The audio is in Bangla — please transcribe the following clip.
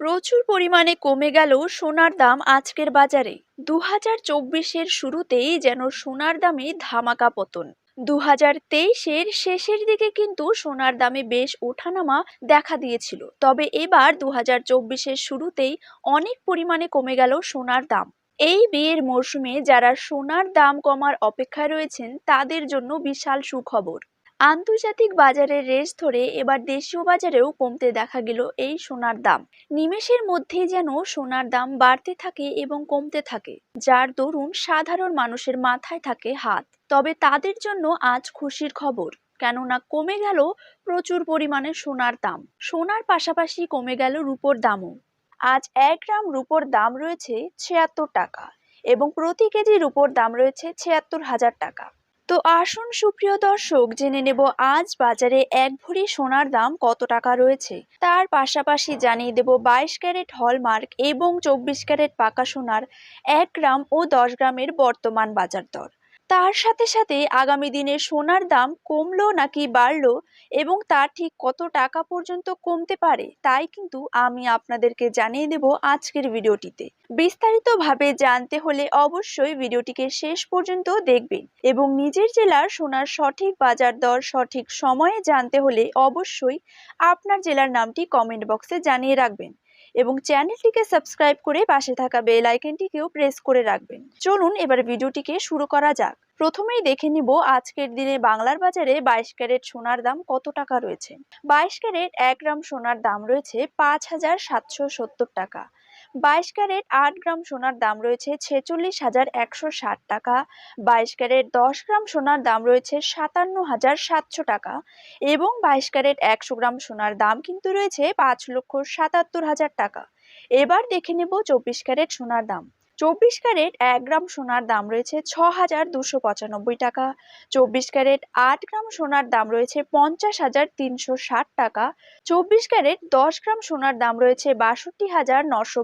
প্রচুর পরিমাণে কমে গেল সোনার দাম আজকের বাজারে। দু হাজার চব্বিশের শুরুতেই যেন সোনার দামে ধামাকা পতন। দু হাজার তেইশের শেষের দিকে কিন্তু সোনার দামে বেশ ওঠানামা দেখা দিয়েছিল। তবে এবার দু হাজার চব্বিশের শুরুতেই অনেক পরিমাণে কমে গেল সোনার দাম। এই বিয়ের মরশুমে যারা সোনার দাম কমার অপেক্ষায় রয়েছেন, তাদের জন্য বিশাল সুখবর। আন্তর্জাতিক বাজারের রেস ধরে এবার দেশীয় বাজারেও কমতে দেখা গেল এই সোনার দাম। নিমেষের মধ্যেই যেন সোনার দাম বাড়তে থাকে এবং কমতে থাকে, যার দরুন সাধারণ মানুষের মাথায় থাকে হাত। তবে তাদের জন্য আজ খুশির খবর, কেননা কমে গেল প্রচুর পরিমাণে সোনার দাম। সোনার পাশাপাশি কমে গেল রূপোর দামও। আজ এক গ্রাম রূপোর দাম রয়েছে ছিয়াত্তর টাকা এবং প্রতি কেজি রূপোর দাম রয়েছে ছিয়াত্তর হাজার টাকা। তো আসুন সুপ্রিয় দর্শক, জেনে নেব আজ বাজারে এক ভরি সোনার দাম কত টাকা রয়েছে। তার পাশাপাশি জানিয়ে দেব বাইশ ক্যারেট হলমার্ক এবং চব্বিশ ক্যারেট পাকা সোনার এক গ্রাম ও দশ গ্রামের বর্তমান বাজার দর। তার সাথে সাথে আগামী দিনে সোনার দাম কমলো নাকি বাড়লো এবং তার ঠিক কত টাকা পর্যন্ত কমতে পারে তাই কিন্তু আমি আপনাদেরকে জানিয়ে দেব আজকের ভিডিওটিতে। বিস্তারিতভাবে জানতে হলে অবশ্যই ভিডিওটিকে শেষ পর্যন্ত দেখবেন এবং নিজের জেলার সোনার সঠিক বাজার দর সঠিক সময়ে জানতে হলে অবশ্যই আপনার জেলার নামটি কমেন্ট বক্সে জানিয়ে রাখবেন। এবং চ্যানেলটিকে সাবস্ক্রাইব করে পাশে থাকা বেল আইকনটিকেও প্রেস করে রাখবেন। চলুন এবার ভিডিওটিকে শুরু করা যাক। প্রথমেই দেখে নিব আজকের দিনে বাংলার বাজারে বাইশ ক্যারেট সোনার দাম কত টাকা রয়েছে। বাইশ ক্যারেট এক গ্রাম সোনার দাম রয়েছে পাঁচ হাজার সাতশো সত্তর টাকা। বাইশ ক্যারেট আট গ্রাম সোনার দাম রয়েছে ছেচল্লিশ হাজার একশো ষাট টাকা। বাইশ ক্যারেট দশ গ্রাম সোনার দাম রয়েছে সাতান্ন হাজার সাতশো টাকা এবং বাইশ ক্যারেট একশো গ্রাম সোনার দাম কিন্তু রয়েছে পাঁচ লক্ষ সাতাত্তর হাজার টাকা। এবার দেখে নেব চব্বিশ ক্যারেট সোনার দাম। চব্বিশ ক্যারেট এক গ্রাম সোনার দাম রয়েছে ছ হাজার দুশো পঁচানব্বই টাকা। চব্বিশ ক্যারেট আট গ্রাম সোনার দাম রয়েছে পঞ্চাশ হাজার তিনশো ষাট টাকা। চব্বিশ ক্যারেট দশ গ্রাম সোনার দাম রয়েছে বাষট্টি হাজার নশো